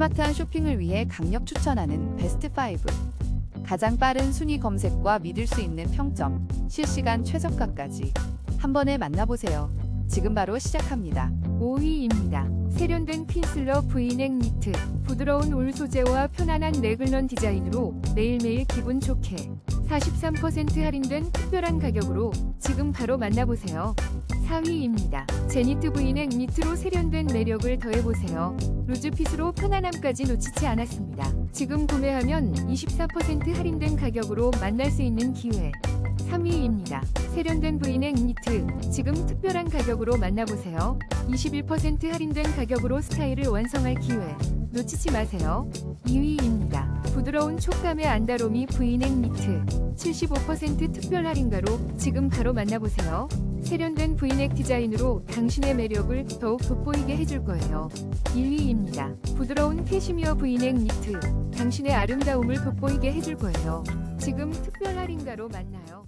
스마트한 쇼핑을 위해 강력 추천하는 베스트 5. 가장 빠른 순위 검색과 믿을 수 있는 평점, 실시간 최저가까지 한 번에 만나보세요. 지금 바로 시작합니다. 5위입니다. 세련된 핀슬러 브이넥 니트. 부드러운 울 소재와 편안한 레글런 디자인으로 매일매일 기분 좋게 43% 할인된 특별한 가격으로 지금 바로 만나보세요. 4위입니다. 제니트 브이넥 니트로 세련된 매력을 더해보세요. 루즈핏으로 편안함까지 놓치지 않았습니다. 지금 구매하면 24% 할인된 가격으로 만날 수 있는 기회. 3위입니다. 세련된 브이넥 니트. 지금 특별한 가격으로 만나보세요. 21% 할인된 가격으로 스타일을 완성할 기회. 놓치지 마세요. 2위입니다. 부드러운 촉감의 안다로미 브이넥 니트. 75% 특별 할인가로 지금 바로 만나보세요. 세련된 브이넥 디자인으로 당신의 매력을 더욱 돋보이게 해줄 거예요. 1위입니다. 부드러운 캐시미어 브이넥 니트. 당신의 아름다움을 돋보이게 해줄 거예요. 지금 특별 할인가로 만나요.